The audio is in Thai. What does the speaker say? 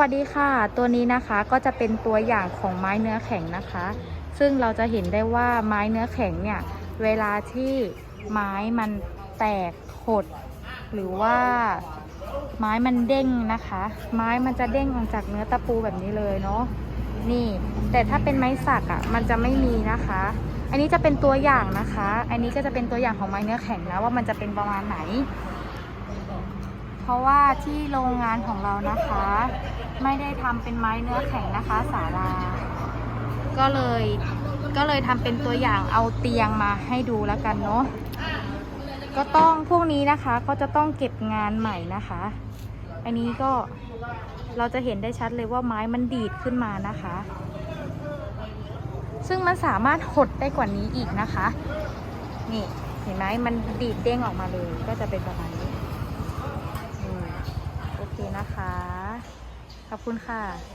วัสดีค่ะ ตัวนี้นะคะก็จะเป็นตัวอย่างของไม้เนื้อแข็งนะคะ ซึ่งเราจะเห็นได้ว่าไม้เนื้อแข็งเนี่ยเวลาที่ไม้มันแตกหดหรือว่าไม้มันเด้งนะคะ ไม้มันจะเด้งออกจากเนื้อตะปูแบบนี้เลยเนาะนี่ แต่ถ้าเป็นไม้สักอะ่ะมันจะไม่มีนะคะ อันนี้จะเป็นตัวอย่างนะคะ อันนี้ก็จะเป็นตัวอย่างของไม้เนื้อแข็งนะว่ามันจะเป็นประมาณไหน เพราะว่าที่โรงงานของเรานะคะ ไม่ได้ทำเป็นไม้เนื้อแข็งนะคะศาลา ก็เลยก็เลยทำเป็นตัวอย่างเอาเตียงมาให้ดูแล้วกันเนาะก็ต้องพวกนี้นะคะก็จะต้องเก็บงานใหม่นะคะ อันนี้ก็เราจะเห็นได้ชัดเลยว่าไม้มันดีดขึ้นมานะคะ ซึ่งมันสามารถหดได้กว่านี้อีกนะคะ นี่เห็นไหมมันดีดเด้งออกมาเลยก็จะเป็นประมาณนี้อืมโอเคนะคะ ขอบคุณค่ะ